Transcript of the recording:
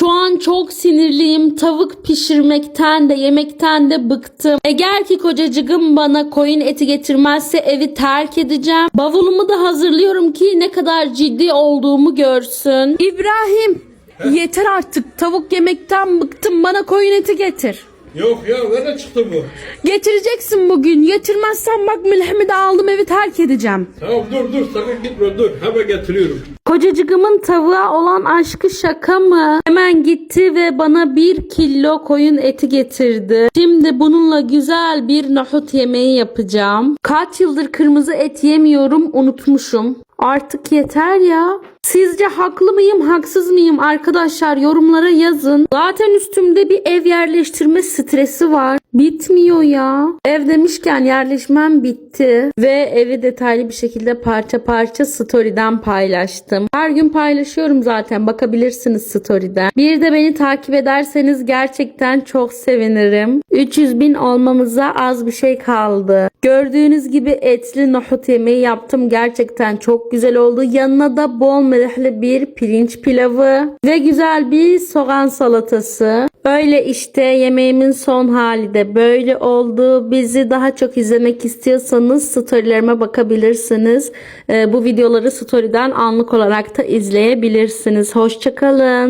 Şu an çok sinirliyim. Tavuk pişirmekten de yemekten de bıktım. Eğer ki kocacığım bana koyun eti getirmezse evi terk edeceğim. Bavulumu da hazırlıyorum ki ne kadar ciddi olduğumu görsün. İbrahim yeter artık. Tavuk yemekten bıktım. Bana koyun eti getir. Yok ya nereden çıktı bu? Getireceksin bugün. Getirmezsen bak mülhemi de aldım evi terk edeceğim. Tamam dur dur sakın gitme dur hemen getiriyorum. Kocacığımın tavuğa olan aşkı şaka mı? Hemen gitti ve bana bir kilo koyun eti getirdi. Şimdi bununla güzel bir nohut yemeği yapacağım. Kaç yıldır kırmızı et yemiyorum unutmuşum. Artık yeter ya. Sizce haklı mıyım, haksız mıyım arkadaşlar? Yorumlara yazın. Zaten üstümde bir ev yerleştirme stresi var. Bitmiyor ya. Ev demişken yerleşmem bitti. Ve evi detaylı bir şekilde parça parça story'den paylaştım. Her gün paylaşıyorum zaten. Bakabilirsiniz story'den. Bir de beni takip ederseniz gerçekten çok sevinirim. 300 bin olmamıza az bir şey kaldı. Gördüğünüz gibi etli nohut yemeği yaptım. Gerçekten çok güzel oldu. Yanına da bol melihli bir pirinç pilavı ve güzel bir soğan salatası. Böyle işte yemeğimin son hali de böyle oldu. Bizi daha çok izlemek istiyorsanız storylerime bakabilirsiniz. Ee, bu videoları story'den anlık olarak da izleyebilirsiniz. Hoşçakalın.